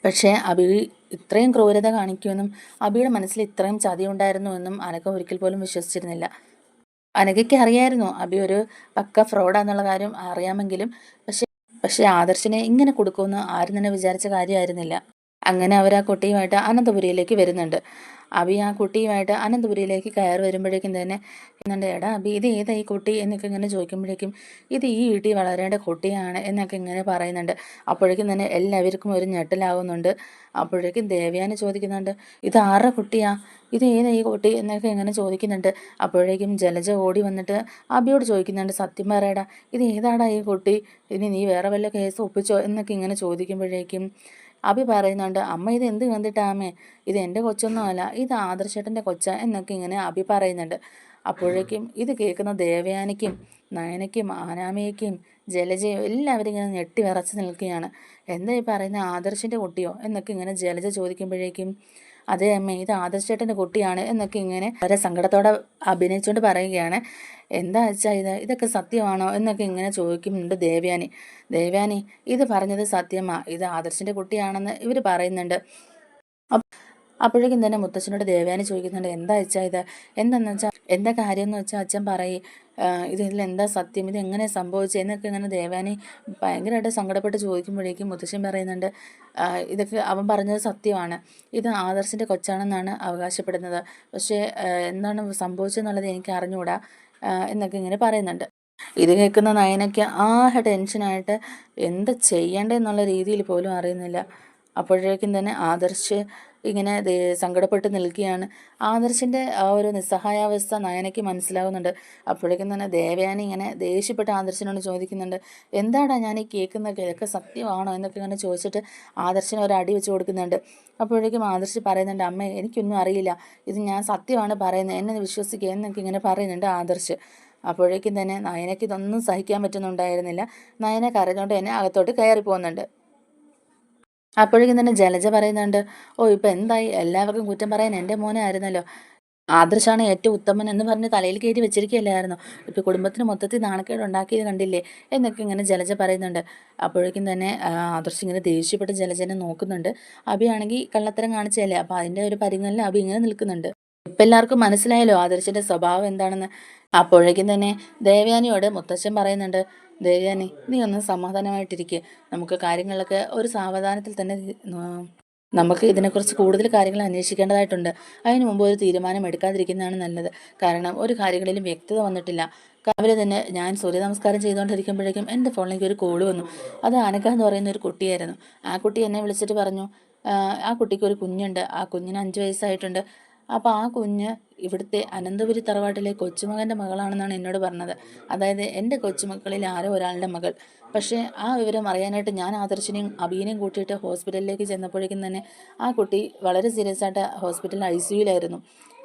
പക്ഷേ അബി ഇത്രയും ക്രൂരത കാണിക്കുമെന്നും അബിയുടെ മനസ്സിൽ ഇത്രയും ചതി ഉണ്ടായിരുന്നുവെന്നും അനക്ക ഒരിക്കൽ പോലും വിശ്വസിച്ചിരുന്നില്ല. അനഘയ്ക്ക് അറിയായിരുന്നു അബി ഒരു പക്ക ഫ്രോഡാന്നുള്ള കാര്യം അറിയാമെങ്കിലും പക്ഷേ പക്ഷേ ആദർശിനെ ഇങ്ങനെ കൊടുക്കുമെന്ന് ആരും തന്നെ വിചാരിച്ച കാര്യമായിരുന്നില്ല. അങ്ങനെ അവർ ആ കുട്ടിയുമായിട്ട് അനന്തപുരിയിലേക്ക് വരുന്നുണ്ട്. അബി ആ കുട്ടിയുമായിട്ട് അനന്തപുരിയിലേക്ക് കയറി വരുമ്പോഴേക്കും തന്നെ എന്നുണ്ട് എടാ അബി ഇത് ഏതാ ഈ കുട്ടി? എന്നൊക്കെ ഇങ്ങനെ ചോദിക്കുമ്പോഴേക്കും ഇത് ഈ വീട്ടിൽ വളരേണ്ട കുട്ടിയാണ് എന്നൊക്കെ ഇങ്ങനെ പറയുന്നുണ്ട്. അപ്പോഴേക്കും തന്നെ എല്ലാവർക്കും ഒരു ഞെട്ടലാവുന്നുണ്ട്. അപ്പോഴേക്കും ദേവയാന ചോദിക്കുന്നുണ്ട് ഇത് ആരുടെ കുട്ടിയാ? ഇത് ഏതാ ഈ കുട്ടി? എന്നൊക്കെ ഇങ്ങനെ ചോദിക്കുന്നുണ്ട്. അപ്പോഴേക്കും ജലജ ഓടി വന്നിട്ട് അബിയോട് ചോദിക്കുന്നുണ്ട് സത്യം പറയടാ ഇത് ഏതാടാ ഈ കുട്ടി? ഇനി നീ വേറെ വല്ല കേസ് ഒപ്പിച്ചോ? എന്നൊക്കെ ഇങ്ങനെ ചോദിക്കുമ്പോഴേക്കും അഭി പറയുന്നുണ്ട് അമ്മ ഇത് എന്ത് കണ്ടിട്ടാമേ ഇത് എന്റെ കൊച്ചൊന്നും അല്ല ഇത് ആദർശേട്ടന്റെ കൊച്ച എന്നൊക്കെ ഇങ്ങനെ അഭി പറയുന്നുണ്ട്. അപ്പോഴേക്കും ഇത് കേൾക്കുന്ന ദേവയാനിക്കും നയനയ്ക്കും ആനാമയ്ക്കും ജലജയും എല്ലാവരും ഇങ്ങനെ ഞെട്ടി വിറച്ച് നിൽക്കുകയാണ്. എന്താ ഈ പറയുന്ന ആദർശിന്റെ കുട്ടിയോ? എന്നൊക്കെ ഇങ്ങനെ ജലജ ചോദിക്കുമ്പോഴേക്കും അതേ അമ്മ ഇത് ആദർശേട്ടന്റെ കുട്ടിയാണ് എന്നൊക്കെ ഇങ്ങനെ വളരെ സങ്കടത്തോടെ അഭിനയിച്ചുകൊണ്ട് പറയുകയാണ്. എന്താ വെച്ചാൽ ഇത്? ഇതൊക്കെ സത്യമാണോ? എന്നൊക്കെ ഇങ്ങനെ ചോദിക്കുന്നുണ്ട് ദേവ്യാനി. ദേവ്യാനി ഇത് പറഞ്ഞത് സത്യമാ. ഇത് ആദർശിന്റെ കുട്ടിയാണെന്ന് ഇവർ പറയുന്നുണ്ട്. അപ്പോഴേക്കും തന്നെ മുത്തച്ഛനോട് ദേവയാനി ചോദിക്കുന്നുണ്ട് എന്താ അച്ഛാ ഇത്? എന്താന്ന് വെച്ചാൽ എന്താ കാര്യം എന്ന് വെച്ചാൽ അച്ഛൻ പറയും ഇതിൽ എന്താ സത്യം? ഇത് എങ്ങനെ സംഭവിച്ചു? എന്നൊക്കെ ഇങ്ങനെ ദേവാനി ഭയങ്കരമായിട്ട് സങ്കടപ്പെട്ട് ചോദിക്കുമ്പോഴേക്കും മുത്തശ്ശൻ പറയുന്നുണ്ട് ഇതൊക്കെ അവൻ പറഞ്ഞത് സത്യമാണ്. ഇത് ആദർശിന്റെ കൊച്ചാണെന്നാണ് അവകാശപ്പെടുന്നത്. പക്ഷേ എന്താണ് സംഭവിച്ചതെന്നുള്ളത് എനിക്ക് അറിഞ്ഞുകൂടാ എന്നൊക്കെ ഇങ്ങനെ പറയുന്നുണ്ട്. ഇത് കേൾക്കുന്ന നയനയ്ക്ക് ആഹ ടെൻഷനായിട്ട് എന്ത് ചെയ്യേണ്ടതെന്നുള്ള രീതിയിൽ പോലും അറിയുന്നില്ല. അപ്പോഴേക്കും തന്നെ ആദർശ് ഇങ്ങനെ സങ്കടപ്പെട്ട് നിൽക്കുകയാണ്. ആദർശിന്റെ ആ ഒരു നിസ്സഹായാവസ്ഥ നയനയ്ക്ക് മനസ്സിലാവുന്നുണ്ട്. അപ്പോഴേക്കും തന്നെ ദേവയാനി ഇങ്ങനെ ദേഷ്യപ്പെട്ട് ആദർശനോട് ചോദിക്കുന്നുണ്ട് എന്താടാ ഞാൻ ഈ കേൾക്കുന്ന ഇതൊക്കെ സത്യമാണോ? എന്നൊക്കെ ഇങ്ങനെ ചോദിച്ചിട്ട് ആദർശന് ഒരു അടി വെച്ച് കൊടുക്കുന്നുണ്ട്. അപ്പോഴേക്കും ആദർശ് പറയുന്നുണ്ട് അമ്മ എനിക്കൊന്നും അറിയില്ല. ഇത് ഞാൻ സത്യമാണ് പറയുന്നത്. എന്നെ വിശ്വസിക്കുക എന്നൊക്കെ ഇങ്ങനെ പറയുന്നുണ്ട് ആദർശ്. അപ്പോഴേക്കും തന്നെ നയനയ്ക്ക് ഇതൊന്നും സഹിക്കാൻ പറ്റുന്നുണ്ടായിരുന്നില്ല. നയന കരഞ്ഞുകൊണ്ട് എന്നെ അകത്തോട്ട് കയറി പോകുന്നുണ്ട് അപ്പോഴേക്കും തന്നെ ജലജ പറയുന്നുണ്ട് ഓ ഇപ്പം എന്തായി? എല്ലാവർക്കും കുറ്റം പറയാൻ എന്റെ മോനെ ആയിരുന്നല്ലോ. ആദർശാണ് ഏറ്റവും ഉത്തമൻ എന്ന് പറഞ്ഞ് തലയിൽ കയറ്റി വെച്ചിരിക്കുകയല്ലായിരുന്നു. ഇപ്പം കുടുംബത്തിന് മൊത്തത്തിൽ നാണക്കേട് ഉണ്ടാക്കിയത് കണ്ടില്ലേ? എന്നൊക്കെ ഇങ്ങനെ ജലജ പറയുന്നുണ്ട്. അപ്പോഴേക്കും തന്നെ ആദർശ് ഇങ്ങനെ ദേഷ്യപ്പെട്ട് ജലജനെ നോക്കുന്നുണ്ട്. അഭിയാണെങ്കിൽ കള്ളത്തരം കാണിച്ചല്ലേ അപ്പോൾ അതിന്റെ ഒരു പരിഗണന അഭി ഇങ്ങനെ നിൽക്കുന്നുണ്ട്. ഇപ്പം എല്ലാവർക്കും മനസ്സിലായല്ലോ ആദർശിന്റെ സ്വഭാവം എന്താണെന്ന്. അപ്പോഴേക്കും തന്നെ ദേവയാനിയോട് മുത്തശ്ശൻ പറയുന്നുണ്ട് ദേവയാനി നീ ഒന്ന് സമാധാനമായിട്ടിരിക്കുക നമുക്ക് കാര്യങ്ങളൊക്കെ ഒരു സാവധാനത്തിൽ തന്നെ നമുക്ക് ഇതിനെക്കുറിച്ച് കൂടുതൽ കാര്യങ്ങൾ അന്വേഷിക്കേണ്ടതായിട്ടുണ്ട്. അതിനു മുമ്പ് ഒരു തീരുമാനം എടുക്കാതിരിക്കുന്നതാണ് നല്ലത്. കാരണം ഒരു കാര്യങ്ങളിലും വ്യക്തത വന്നിട്ടില്ല. രാവിലെ തന്നെ ഞാൻ സൂര്യ നമസ്കാരം ചെയ്തുകൊണ്ടിരിക്കുമ്പോഴേക്കും എന്റെ ഫോണിലേക്ക് ഒരു കോൾ വന്നു. അത് അനക്ക എന്ന് പറയുന്ന ഒരു കുട്ടിയായിരുന്നു. ആ കുട്ടി എന്നെ വിളിച്ചിട്ട് പറഞ്ഞു ആ കുട്ടിക്ക് ഒരു കുഞ്ഞുണ്ട്. ആ കുഞ്ഞിന് അഞ്ച് വയസ്സായിട്ടുണ്ട്. അപ്പോൾ ആ കുഞ്ഞ് ഇവിടുത്തെ അനന്തപുരി തറവാട്ടിലെ കൊച്ചുമകന്റെ മകളാണെന്നാണ് എന്നോട് പറഞ്ഞത്. അതായത് എന്റെ കൊച്ചുമക്കളിൽ ആരോ ഒരാളുടെ മകൾ. പക്ഷേ ആ വിവരം അറിയാനായിട്ട് ഞാൻ ആദർശിനെയും അബീനെയും കൂട്ടിയിട്ട് ഹോസ്പിറ്റലിലേക്ക് ചെന്നപ്പോഴേക്കും തന്നെ ആ കുട്ടി വളരെ സീരിയസ് ആയിട്ട് ഹോസ്പിറ്റലിൽ ഐ സിയുലായിരുന്നു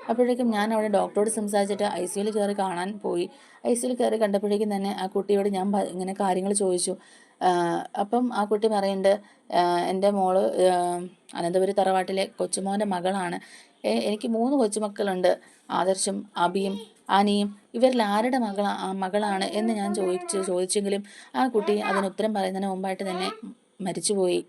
അപ്പോഴേക്കും ഞാൻ അവിടെ ഡോക്ടറോട് സംസാരിച്ചിട്ട് ഐ സിയിൽ കയറി കാണാൻ പോയി. ഐ സിയിൽ കയറി കണ്ടപ്പോഴേക്കും തന്നെ ആ കുട്ടിയോട് ഞാൻ ഇങ്ങനെ കാര്യങ്ങൾ ചോദിച്ചു. അപ്പം ആ കുട്ടി പറയുന്നുണ്ട് എന്റെ മോൾ അനന്തപുരി തറവാട്ടിലെ കൊച്ചുമോന്റെ മകളാണ്. എനിക്ക് മൂന്ന് കൊച്ചുമക്കളുണ്ട്. ആദർശും അബിയും അനിയും. ഇവരിൽ ആരുടെ മകളാ മകളാണ് എന്ന് ഞാൻ ചോദിച്ചു ചോദിച്ചെങ്കിലും ആ കുട്ടി അതിന് ഉത്തരം പറയുന്നതിന് മുമ്പായിട്ട് തന്നെ മരിച്ചുപോയി.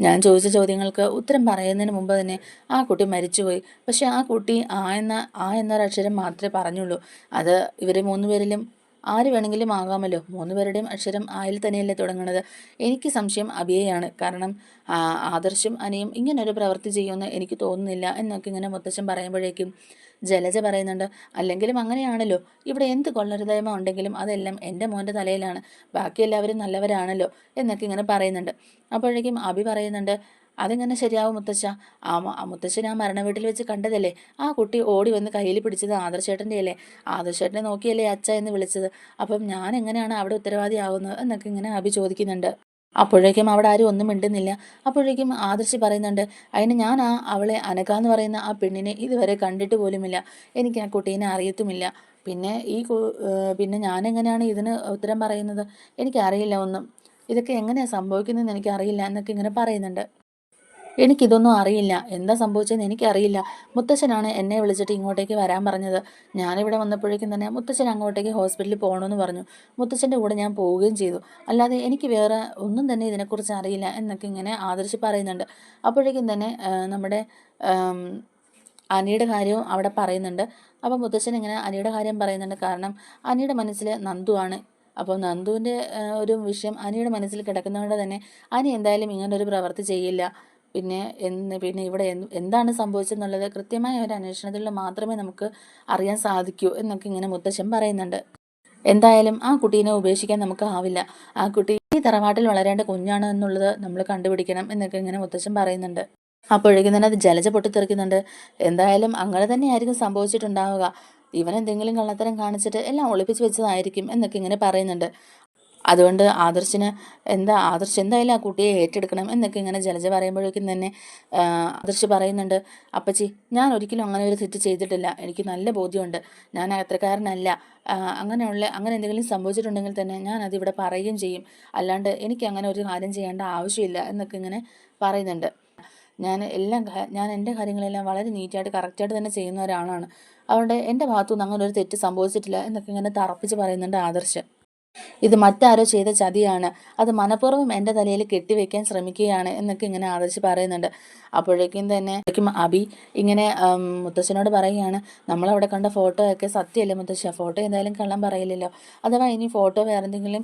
ഞാൻ ചോദിച്ച ചോദ്യങ്ങൾക്ക് ഉത്തരം പറയുന്നതിന് മുമ്പ് തന്നെ ആ കുട്ടി മരിച്ചുപോയി. പക്ഷെ ആ കുട്ടി ആ എന്ന ആ എന്നൊരക്ഷരം മാത്രമേ പറഞ്ഞുള്ളൂ. അത് ഇവർ മൂന്നുപേരിലും ആര് വേണമെങ്കിലും ആകാമല്ലോ. മൂന്ന് പേരുടെയും അക്ഷരം ആയിൽ തന്നെയല്ലേ തുടങ്ങുന്നത് എനിക്ക് സംശയം അബിയയാണ്. കാരണം ആദർശം അനിയും ഇങ്ങനൊരു പ്രവൃത്തി ചെയ്യുമെന്ന് എനിക്ക് തോന്നുന്നില്ല എന്നൊക്കെ ഇങ്ങനെ മുത്തച്ഛൻ പറയുമ്പോഴേക്കും ജലജ പറയുന്നുണ്ട് അല്ലെങ്കിലും അങ്ങനെയാണല്ലോ. ഇവിടെ എന്ത് കൊള്ളരുതായ്മ ഉണ്ടെങ്കിലും അതെല്ലാം എന്റെ മോന്റെ തലയിലാണ്. ബാക്കി എല്ലാവരും നല്ലവരാണല്ലോ എന്നൊക്കെ ഇങ്ങനെ പറയുന്നുണ്ട്. അപ്പോഴേക്കും അഭി പറയുന്നുണ്ട് അതെങ്ങനെ ശരിയാവും മുത്തശ്ശ. ആ മുത്തശ്ശൻ ആ മരണ വീട്ടിൽ വെച്ച് കണ്ടതല്ലേ? ആ കുട്ടി ഓടി വന്ന് കയ്യിൽ പിടിച്ചത് ആദർശേട്ടന്റെ അല്ലേ ആദർശേട്ടനെ നോക്കിയല്ലേ അച്ഛ എന്ന് വിളിച്ചത്. അപ്പം ഞാൻ എങ്ങനെയാണ് അവിടെ ഉത്തരവാദിയാവുന്നത് എന്നൊക്കെ ഇങ്ങനെ അഭി ചോദിക്കുന്നുണ്ട്. അപ്പോഴേക്കും അവിടെ ആരും ഒന്നും മിണ്ടുന്നില്ല. അപ്പോഴേക്കും ആദർശി പറയുന്നുണ്ട് അതിന് ഞാൻ ആ അവളെ അനക എന്ന് പറയുന്ന ആ പെണ്ണിനെ ഇതുവരെ കണ്ടിട്ട് പോലുമില്ല. എനിക്ക് ആ കുട്ടീനെ അറിയത്തുമില്ല. പിന്നെ ഈ പിന്നെ ഞാൻ എങ്ങനെയാണ് ഇതിന് ഉത്തരം പറയുന്നത്? എനിക്കറിയില്ല ഒന്നും. ഇതൊക്കെ എങ്ങനെയാണ് സംഭവിക്കുന്നതെന്ന് എനിക്കറിയില്ല എന്നൊക്കെ ഇങ്ങനെ പറയുന്നുണ്ട്. എനിക്കിതൊന്നും അറിയില്ല. എന്താ സംഭവിച്ചതെന്ന് എനിക്കറിയില്ല. മുത്തച്ഛനാണ് എന്നെ വിളിച്ചിട്ട് ഇങ്ങോട്ടേക്ക് വരാൻ പറഞ്ഞത്. ഞാനിവിടെ വന്നപ്പോഴേക്കും തന്നെ മുത്തച്ഛൻ അങ്ങോട്ടേക്ക് ഹോസ്പിറ്റലിൽ പോകണമെന്ന് പറഞ്ഞു. മുത്തച്ഛന്റെ കൂടെ ഞാൻ പോവുകയും ചെയ്തു. അല്ലാതെ എനിക്ക് വേറെ ഒന്നും തന്നെ ഇതിനെക്കുറിച്ച് അറിയില്ല എന്നൊക്കെ ഇങ്ങനെ ആദർശി പറയുന്നുണ്ട്. അപ്പോഴേക്കും തന്നെ നമ്മുടെ അനിയുടെ കാര്യവും അവിടെ പറയുന്നുണ്ട്. അപ്പോൾ മുത്തച്ഛൻ ഇങ്ങനെ അനിയുടെ കാര്യം പറയുന്നുണ്ട്. കാരണം അനിയുടെ മനസ്സിൽ നന്ദുവാണ് അപ്പോൾ നന്ദുവിന്റെ ഒരു വിഷയം അനിയുടെ മനസ്സിൽ കിടക്കുന്നതുകൊണ്ട് തന്നെ അനി എന്തായാലും ഇങ്ങനൊരു പ്രവൃത്തി ചെയ്യില്ല. പിന്നെ എന്ന് പിന്നെ ഇവിടെ എന്താണ് സംഭവിച്ചതെന്നുള്ളത് കൃത്യമായ ഒരു അന്വേഷണത്തിൽ മാത്രമേ നമുക്ക് അറിയാൻ സാധിക്കൂ എന്നൊക്കെ ഇങ്ങനെ മുത്തശ്ശൻ പറയുന്നുണ്ട്. എന്തായാലും ആ കുട്ടീനെ ഉപേക്ഷിക്കാൻ നമുക്ക് ആവില്ല. ആ കുട്ടി ഈ തറവാട്ടിൽ വളരേണ്ട കുഞ്ഞാണ് എന്നുള്ളത് നമ്മൾ കണ്ടുപിടിക്കണം എന്നൊക്കെ ഇങ്ങനെ മുത്തശ്ശൻ പറയുന്നുണ്ട്. അപ്പോഴേക്കും തന്നെ അത് ജലജ പൊട്ടിത്തെറിക്കുന്നുണ്ട്. എന്തായാലും അങ്ങനെ തന്നെയായിരിക്കും സംഭവിച്ചിട്ടുണ്ടാവുക. ഇവൻ എന്തെങ്കിലും കള്ളത്തരം കാണിച്ചിട്ട് എല്ലാം ഒളിപ്പിച്ച് വെച്ചതായിരിക്കും എന്നൊക്കെ ഇങ്ങനെ പറയുന്നുണ്ട്. അതുകൊണ്ട് ആദർശിന് എന്താ ആദർശ് എന്തായാലും ആ കുട്ടിയെ ഏറ്റെടുക്കണം എന്നൊക്കെ ഇങ്ങനെ ജലജ പറയുമ്പോഴേക്കും തന്നെ ആദർശ് പറയുന്നുണ്ട് അപ്പച്ചി ഞാൻ ഒരിക്കലും അങ്ങനെ ഒരു തെറ്റ് ചെയ്തിട്ടില്ല. എനിക്ക് നല്ല ബോധ്യമുണ്ട്. ഞാൻ അത്രക്കാരനല്ല അങ്ങനെയുള്ള അങ്ങനെ എന്തെങ്കിലും സംഭവിച്ചിട്ടുണ്ടെങ്കിൽ തന്നെ ഞാൻ അതിവിടെ പറയുകയും ചെയ്യും. അല്ലാണ്ട് എനിക്ക് അങ്ങനെ ഒരു കാര്യം ചെയ്യേണ്ട ആവശ്യമില്ല എന്നൊക്കെ ഇങ്ങനെ പറയുന്നുണ്ട്. ഞാൻ എല്ലാം ഞാൻ എന്റെ കാര്യങ്ങളെല്ലാം വളരെ നീറ്റായിട്ട് കറക്റ്റായിട്ട് തന്നെ ചെയ്യുന്ന ഒരാളാണ്. അതുകൊണ്ട് എന്റെ ഭാഗത്തുനിന്ന് അങ്ങനെ ഒരു തെറ്റ് സംഭവിച്ചിട്ടില്ല എന്നൊക്കെ ഇങ്ങനെ തറപ്പിച്ച് പറയുന്നുണ്ട് ആദർശ്. ഇത് മറ്റാരോ ചെയ്ത ചതിയാണ്. അത് മനഃപൂർവം എന്റെ തലയിൽ കെട്ടിവെക്കാൻ ശ്രമിക്കുകയാണ് എന്നൊക്കെ ഇങ്ങനെ ആദർശ് പറയുന്നുണ്ട്. അപ്പോഴേക്കും തന്നെ അബി ഇങ്ങനെ മുത്തശ്ശനോട് പറയുകയാണ് നമ്മളവിടെ കണ്ട ഫോട്ടോ ഒക്കെ സത്യമല്ലേ മുത്തശ്ശ? ഫോട്ടോ എന്തായാലും കള്ളം പറയില്ലല്ലോ. അഥവാ ഇനി ഫോട്ടോ വേറെ എന്തെങ്കിലും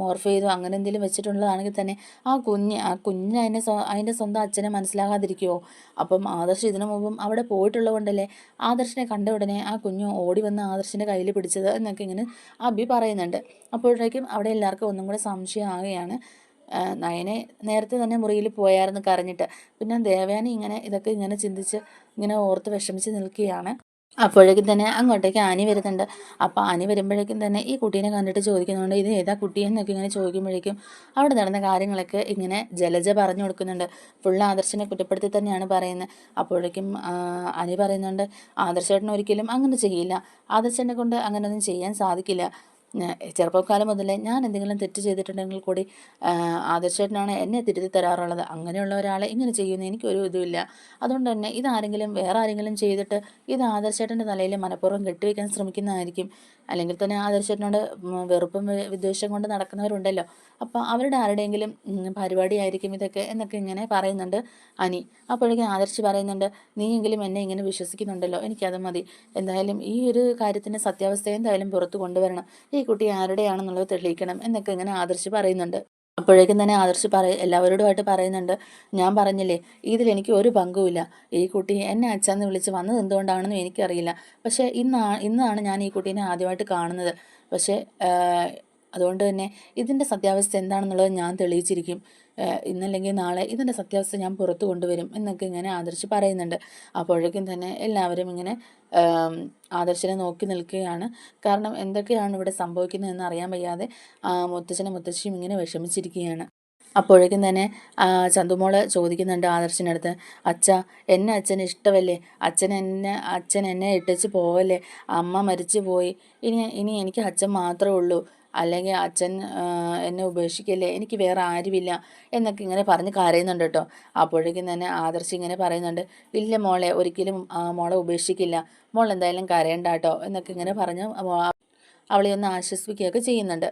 മോർഫ് ചെയ്തോ അങ്ങനെ എന്തെങ്കിലും വെച്ചിട്ടുള്ളതാണെങ്കിൽ തന്നെ ആ കുഞ്ഞ് ആ കുഞ്ഞ് സ്വ അതിന്റെ സ്വന്തം അച്ഛനെ മനസ്സിലാകാതിരിക്കുമോ അപ്പം ആദർശ് ഇതിനു മുമ്പും അവിടെ പോയിട്ടുള്ളത് കൊണ്ടല്ലേ ആദർശിനെ കണ്ട ഉടനെ ആ കുഞ്ഞു ഓടി വന്ന് ആദർശിന്റെ കയ്യിൽ പിടിച്ചത് എന്നൊക്കെ ഇങ്ങനെ അബി പറയുന്നുണ്ട്. അപ്പോഴേക്കും അവിടെ എല്ലാവർക്കും ഒന്നും കൂടെ സംശയമാകുകയാണ് നയനെ നേരത്തെ തന്നെ മുറിയിൽ പോയായിരുന്നു കരഞ്ഞിട്ട്. പിന്നെ ദേവയാനി ഇങ്ങനെ ഇതൊക്കെ ഇങ്ങനെ ചിന്തിച്ച് ഇങ്ങനെ ഓർത്ത് വിഷമിച്ച് നിൽക്കുകയാണ്. അപ്പോഴേക്കും തന്നെ അങ്ങോട്ടേക്ക് ആനി വരുന്നുണ്ട്. അപ്പോൾ ആനി വരുമ്പോഴേക്കും തന്നെ ഈ കുട്ടീനെ കണ്ടിട്ട് ചോദിക്കുന്നുണ്ട് ഇത് ഏതാ കുട്ടിയെന്നൊക്കെ ഇങ്ങനെ ചോദിക്കുമ്പോഴേക്കും അവിടെ നടന്ന കാര്യങ്ങളൊക്കെ ഇങ്ങനെ ജലജ പറഞ്ഞു കൊടുക്കുന്നുണ്ട്. ഫുൾ ആദർശനെ കുറ്റപ്പെടുത്തി തന്നെയാണ് പറയുന്നത്. അപ്പോഴേക്കും ആനി പറയുന്നുണ്ട് ആദർശേട്ടൻ ഒരിക്കലും അങ്ങനെ ചെയ്യില്ല. ആദർശനെ കൊണ്ട് അങ്ങനെയൊന്നും ചെയ്യാൻ സാധിക്കില്ല. ചെറുപ്പക്കാലം മുതലേ ഞാൻ എന്തെങ്കിലും തെറ്റ് ചെയ്തിട്ടുണ്ടെങ്കിൽ കൂടി ആദർശേട്ടനാണ് എന്നെ തിരുത്തി തരാറുള്ളത്. അങ്ങനെയുള്ള ഒരാളെ ഇങ്ങനെ ചെയ്യുന്ന എനിക്കൊരു ഇതുമില്ല. അതുകൊണ്ട് തന്നെ ഇതാരെങ്കിലും വേറെ ആരെങ്കിലും ചെയ്തിട്ട് ഇത് ആദർശേട്ടന്റെ തലയിൽ മനഃപൂർവം കെട്ടിവെക്കാൻ ശ്രമിക്കുന്നതായിരിക്കും. അല്ലെങ്കിൽ തന്നെ ആദർശേട്ടനോട് വെറുപ്പും വിദ്വേഷം കൊണ്ട് നടക്കുന്നവരുണ്ടല്ലോ. അപ്പോൾ അവരുടെ ആരുടെയെങ്കിലും പരിപാടി പരിപാടിയായിരിക്കും ഇതൊക്കെ എന്നൊക്കെ ഇങ്ങനെ പറയുന്നുണ്ട് അനി. അപ്പോഴേക്കും ആദർശ് പറയുന്നുണ്ട് നീയെങ്കിലും എന്നെ ഇങ്ങനെ വിശ്വസിക്കുന്നുണ്ടല്ലോ. എനിക്കത് മതി. എന്തായാലും ഈ ഒരു കാര്യത്തിന്റെ സത്യാവസ്ഥ എന്തായാലും പുറത്തു കൊണ്ടുവരണം. ഈ കുട്ടി ആരുടെയാണെന്നുള്ളത് തെളിയിക്കണം എന്നൊക്കെ ഇങ്ങനെ ആദർശ് പറയുന്നുണ്ട്. അപ്പോഴേക്കും തന്നെ ആദർശ് പറയ എല്ലാവരോടുമായിട്ട് പറയുന്നുണ്ട്. ഞാൻ പറഞ്ഞില്ലേ ഇതിൽ എനിക്ക് ഒരു പങ്കുമില്ല. ഈ കുട്ടി എന്നെ അച്ഛന്ന് വിളിച്ച് വന്നത് എന്തുകൊണ്ടാണെന്നും എനിക്കറിയില്ല. പക്ഷേ ഇന്നാ ഇന്നാണ് ഞാൻ ഈ കുട്ടീനെ ആദ്യമായിട്ട് കാണുന്നത്. പക്ഷേ അതുകൊണ്ട് തന്നെ ഇതിന്റെ സത്യാവസ്ഥ എന്താണെന്നുള്ളത് ഞാൻ തെളിയിച്ചിരിക്കും. ഇന്നല്ലെങ്കിൽ നാളെ ഇതിന്റെ സത്യാവസ്ഥ ഞാൻ പുറത്തു കൊണ്ടുവരും എന്നൊക്കെ ഇങ്ങനെ ആദർശ് പറയുന്നുണ്ട്. അപ്പോഴേക്കും തന്നെ എല്ലാവരും ഇങ്ങനെ ആദർശനെ നോക്കി നിൽക്കുകയാണ്. കാരണം എന്തൊക്കെയാണ് ഇവിടെ സംഭവിക്കുന്നതെന്ന് അറിയാൻ വയ്യാതെ മുത്തച്ഛനും മുത്തശ്ശിയും ഇങ്ങനെ വിഷമിച്ചിരിക്കുകയാണ്. അപ്പോഴേക്കും തന്നെ ചന്തുമോൾ ചോദിക്കുന്നുണ്ട് ആദർശിനടുത്ത് അച്ഛ എന്നെ അച്ഛന് ഇഷ്ടമല്ലേ? അച്ഛൻ എന്നെ അച്ഛൻ എന്നെ ഇട്ടിച്ച് പോവല്ലേ? അമ്മ മരിച്ചു പോയി. ഇനി ഇനി എനിക്ക് അച്ഛൻ മാത്രമേ ഉള്ളൂ. അല്ലെങ്കിൽ അച്ഛൻ എന്നെ ഉപേക്ഷിക്കല്ലേ? എനിക്ക് വേറെ ആരുമില്ല. എന്നൊക്കെ ഇങ്ങനെ പറഞ്ഞ് കരയുന്നുണ്ട് കേട്ടോ. അപ്പോഴേക്കും തന്നെ ആദർശി ഇങ്ങനെ പറയുന്നുണ്ട് ഇല്ല മോളെ ഒരിക്കലും മോളെ ഉപേക്ഷിക്കില്ല. മോൾ എന്തായാലും കരയണ്ട കേട്ടോ. എന്നൊക്കെ ഇങ്ങനെ പറഞ്ഞ് അവളെ ഒന്ന് ആശ്വസിപ്പിക്കുകയൊക്കെ ചെയ്യുന്നുണ്ട്.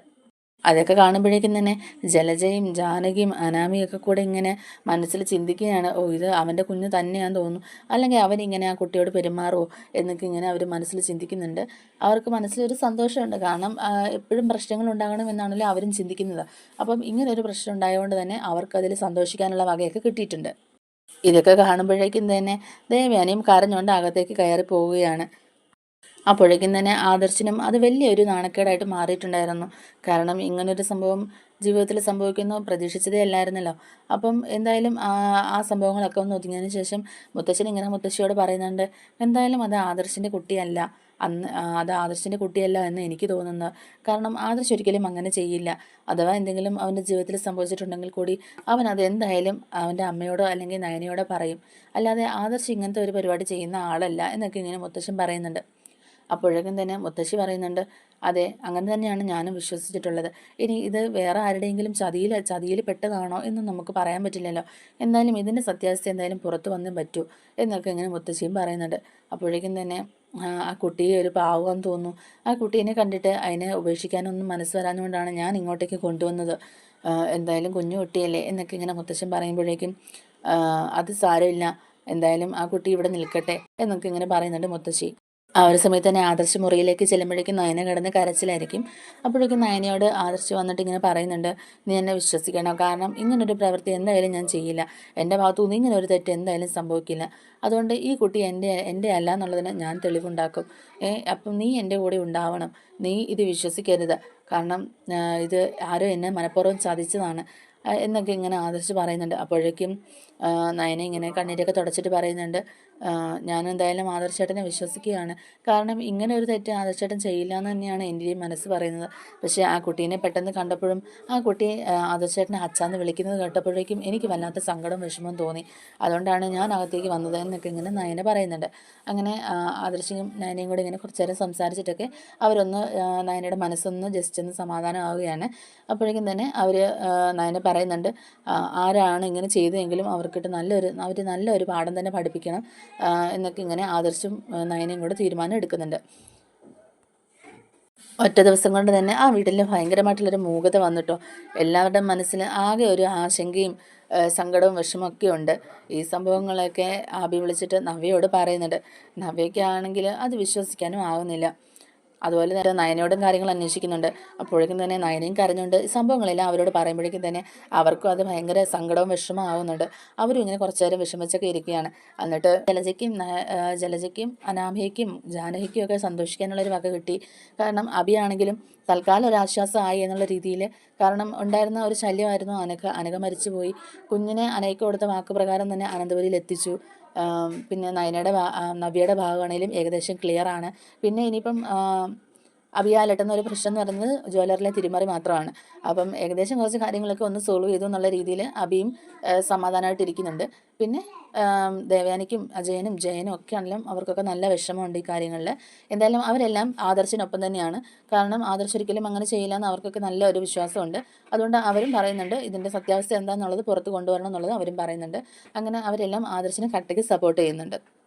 അതൊക്കെ കാണുമ്പോഴേക്കും തന്നെ ജലജയും ജാനകിയും അനാമിയൊക്കെ കൂടെ ഇങ്ങനെ മനസ്സിൽ ചിന്തിക്കുകയാണ് ഓ ഇത് അവന്റെ കുഞ്ഞ് തന്നെയാന്ന് തോന്നുന്നു. അല്ലെങ്കിൽ അവനിങ്ങനെ ആ കുട്ടിയോട് പെരുമാറുമോ എന്നൊക്കെ ഇങ്ങനെ അവർ മനസ്സിൽ ചിന്തിക്കുന്നുണ്ട്. അവർക്ക് മനസ്സിലൊരു സന്തോഷമുണ്ട്. കാരണം എപ്പോഴും പ്രശ്നങ്ങൾ ഉണ്ടാകണമെന്നാണല്ലോ അവരും ചിന്തിക്കുന്നത്. അപ്പം ഇങ്ങനെ ഒരു പ്രശ്നം ഉണ്ടായതുകൊണ്ട് തന്നെ അവർക്കതിൽ സന്തോഷിക്കാനുള്ള വകയൊക്കെ കിട്ടിയിട്ടുണ്ട്. ഇതൊക്കെ കാണുമ്പോഴേക്കും തന്നെ ദേവയാനിയും കരഞ്ഞുകൊണ്ട് അകത്തേക്ക് കയറി പോവുകയാണ് അപ്പോഴേക്കും തന്നെ ആദർശിനും അത് വലിയൊരു നാണക്കേടായിട്ട് മാറിയിട്ടുണ്ടായിരുന്നു. കാരണം ഇങ്ങനൊരു സംഭവം ജീവിതത്തിൽ സംഭവിക്കുന്നു പ്രതീക്ഷിച്ചതേ അല്ലായിരുന്നല്ലോ. അപ്പം എന്തായാലും ആ സംഭവങ്ങളൊക്കെ ഒന്ന് ഒതുങ്ങിയതിന് ശേഷം മുത്തശ്ശൻ ഇങ്ങനെ മുത്തശ്ശിയോട് പറയുന്നുണ്ട് എന്തായാലും അത് ആദർശിന്റെ കുട്ടിയല്ല. അന്ന് അത് ആദർശിന്റെ കുട്ടിയല്ല എന്ന് എനിക്ക് തോന്നുന്നത് കാരണം ആദർശ് ഒരിക്കലും അങ്ങനെ ചെയ്യില്ല. അഥവാ എന്തെങ്കിലും അവന്റെ ജീവിതത്തിൽ സംഭവിച്ചിട്ടുണ്ടെങ്കിൽ കൂടി അവൻ അത് എന്തായാലും അവന്റെ അമ്മയോടോ അല്ലെങ്കിൽ നയനയോടോ പറയും. അല്ലാതെ ആദർശ് ഇങ്ങനത്തെ ഒരു പരിപാടി ചെയ്യുന്ന ആളല്ല എന്നൊക്കെ ഇങ്ങനെ മുത്തശ്ശൻ പറയുന്നുണ്ട്. അപ്പോഴേക്കും തന്നെ മുത്തശ്ശി പറയുന്നുണ്ട് അതെ അങ്ങനെ തന്നെയാണ് ഞാനും വിശ്വസിച്ചിട്ടുള്ളത്. ഇനി ഇത് വേറെ ആരുടെയെങ്കിലും ചതിയിൽ ചതിയിൽ പെട്ടതാണോ എന്ന് നമുക്ക് പറയാൻ പറ്റില്ലല്ലോ. എന്തായാലും ഇതിന്റെ സത്യാവസ്ഥ എന്തായാലും പുറത്തു വന്നേ പറ്റൂ എന്നൊക്കെ ഇങ്ങനെ മുത്തശ്ശിയും പറയുന്നുണ്ട്. അപ്പോഴേക്കും തന്നെ ആ, കുട്ടിയെ കുട്ടി ഒരു പാവം തോന്നുന്നു. ആ കുട്ടീനെ കണ്ടിട്ട് അതിനെ ഉപേക്ഷിക്കാനൊന്നും മനസ്സ് വരാഞ്ഞുകൊണ്ടാണ് ഞാൻ ഇങ്ങോട്ടേക്ക് കൊണ്ടുവന്നത്. എന്തായാലും കുഞ്ഞു കുട്ടിയല്ലേ എന്നൊക്കെ ഇങ്ങനെ മുത്തശ്ശൻ പറയുമ്പോഴേക്കും അത് സാരമില്ല. എന്തായാലും ആ കുട്ടി ഇവിടെ നിൽക്കട്ടെ എന്നൊക്കെ ഇങ്ങനെ പറയുന്നുണ്ട് മുത്തശ്ശി. ആ ഒരു സമയത്ത് തന്നെ ആദർശ് മുറിയിലേക്ക് ചെല്ലുമ്പോഴേക്കും നയന കിടന്ന് കരച്ചിലായിരിക്കും. അപ്പോഴേക്കും നയനയോട് ആദർശ് വന്നിട്ട് ഇങ്ങനെ പറയുന്നുണ്ട് നീ എന്നെ വിശ്വസിക്കണം. കാരണം ഇങ്ങനൊരു പ്രവൃത്തി എന്തായാലും ഞാൻ ചെയ്യില്ല. എന്റെ ഭാഗത്തു നിന്ന് ഇങ്ങനെ ഒരു തെറ്റ് എന്തായാലും സംഭവിക്കില്ല. അതുകൊണ്ട് ഈ കുട്ടി എന്റെ എന്റെ അല്ല എന്നുള്ളതിന് ഞാൻ തെളിവുണ്ടാക്കും. ഏ അപ്പം നീ എന്റെ കൂടെ ഉണ്ടാവണം. നീ ഇത് വിശ്വസിക്കരുത്. കാരണം ഇത് ആരോ എന്നെ മനഃപൂർവം ചതിച്ചതാണ് എന്നൊക്കെ ഇങ്ങനെ ആദർശ് പറയുന്നുണ്ട്. അപ്പോഴേക്കും നയനെ ഇങ്ങനെ കണ്ണീരൊക്കെ തുടച്ചിട്ട് പറയുന്നുണ്ട് ഞാൻ എന്തായാലും ആദർശേട്ടനെ വിശ്വസിക്കുകയാണ്. കാരണം ഇങ്ങനെ ഒരു തെറ്റ് ആദർശേട്ടൻ ചെയ്യില്ല എന്ന് തന്നെയാണ് എന്റെയും മനസ്സ് പറയുന്നത്. പക്ഷേ ആ കുട്ടീനെ പെട്ടെന്ന് കണ്ടപ്പോഴും ആ കുട്ടി ആദർശേട്ടനെ അച്ചാന്ന് വിളിക്കുന്നത് കേട്ടപ്പോഴേക്കും എനിക്ക് വല്ലാത്ത സങ്കടം വിഷമം തോന്നി. അതുകൊണ്ടാണ് ഞാൻ അകത്തേക്ക് വന്നത് എന്നൊക്കെ ഇങ്ങനെ നയന പറയുന്നുണ്ട്. അങ്ങനെ ആദർശനും നയനയും കൂടി ഇങ്ങനെ കുറച്ച് നേരം സംസാരിച്ചിട്ടൊക്കെ അവരൊന്ന് നയനയുടെ മനസ്സൊന്ന് ജസ്റ്റ് ഒന്ന് സമാധാനമാവുകയാണ്. അപ്പോഴേക്കും തന്നെ അവർ നയന പറയുന്നുണ്ട് ആരാണ് ഇങ്ങനെ ചെയ്തതെങ്കിലും അവർക്കിട്ട് നല്ലൊരു അവർ നല്ലൊരു പാഠം തന്നെ പഠിപ്പിക്കണം. എന്നൊക്കെ ഇങ്ങനെ ആദർശും നയനയും കൂടെ തീരുമാനം എടുക്കുന്നുണ്ട്. ഒറ്റ ദിവസം കൊണ്ട് തന്നെ ആ വീട്ടിൽ ഭയങ്കരമായിട്ടുള്ളൊരു മൂകത വന്നിട്ടോ. എല്ലാവരുടെ മനസ്സിൽ ആകെ ഒരു ആശങ്കയും സങ്കടവും വിഷമമൊക്കെ ഉണ്ട്. ഈ സംഭവങ്ങളൊക്കെ ആബി വിളിച്ചിട്ട് നവ്യയോട് പറയുന്നുണ്ട്. നവ്യയ്ക്കാണെങ്കിൽ അത് വിശ്വസിക്കാനും ആവുന്നില്ല. അതുപോലെ തന്നെ നയനയോടും കാര്യങ്ങൾ അന്വേഷിക്കുന്നുണ്ട്. അപ്പോഴേക്കും തന്നെ നയനയും കരഞ്ഞുകൊണ്ട് സംഭവങ്ങളെല്ലാം അവരോട് പറയുമ്പോഴേക്കും തന്നെ അവർക്കും അത് ഭയങ്കര സങ്കടവും വിഷമവും ആവുന്നുണ്ട് അവരും ഇങ്ങനെ കുറച്ചു നേരം വിഷമിച്ചൊക്കെ ഇരിക്കുകയാണ്. എന്നിട്ട് ജലജയ്ക്കും ജലജയ്ക്കും അനാമയ്ക്കും ജാനകിക്കും ഒക്കെ സന്തോഷിക്കാനുള്ളൊരു വക കിട്ടി. കാരണം അഭിയാണെങ്കിലും തൽക്കാലം ഒരു ആശ്വാസമായി എന്നുള്ള രീതിയിൽ കാരണം ഉണ്ടായിരുന്ന ഒരു ശല്യമായിരുന്നു അനക അനക മരിച്ചുപോയി. കുഞ്ഞിനെ അനയ്ക്ക് കൊടുത്ത വാക്ക് പ്രകാരം തന്നെ അനന്തപുരിയിൽ എത്തിച്ചു. പിന്നെ നയനയുടെ നവ്യയുടെ ഭാഗമാണെങ്കിലും ഏകദേശം ക്ലിയർ ആണ്. പിന്നെ ഇനിയിപ്പം അഭിയാലട്ടുന്ന ഒരു പ്രശ്നം എന്ന് പറയുന്നത് ജ്വല്ലറിലെ തിരിമറി മാത്രമാണ്. അപ്പം ഏകദേശം കുറച്ച് കാര്യങ്ങളൊക്കെ ഒന്ന് സോൾവ് ചെയ്തു എന്നുള്ള രീതിയിൽ അബിയും സമാധാനമായിട്ടിരിക്കുന്നുണ്ട് പിന്നെ ദേവയാനിക്കും അജയനും ജയനും ഒക്കെ ആണെങ്കിലും അവർക്കൊക്കെ നല്ല വിഷമമുണ്ട് ഈ കാര്യങ്ങളിൽ. എന്തായാലും അവരെല്ലാം ആദർശിനൊപ്പം തന്നെയാണ്. കാരണം ആദർശ് ഒരിക്കലും അങ്ങനെ ചെയ്യില്ല എന്ന് അവർക്കൊക്കെ നല്ല ഒരു വിശ്വാസമുണ്ട്. അതുകൊണ്ട് അവരും പറയുന്നുണ്ട് ഇതിന്റെ സത്യാവസ്ഥ എന്താണെന്നുള്ളത് പുറത്ത് കൊണ്ടുവരണം എന്നുള്ളത് അവരും പറയുന്നുണ്ട്. അങ്ങനെ അവരെല്ലാം ആദർശിനെ കട്ടയ്ക്ക് സപ്പോർട്ട് ചെയ്യുന്നുണ്ട്.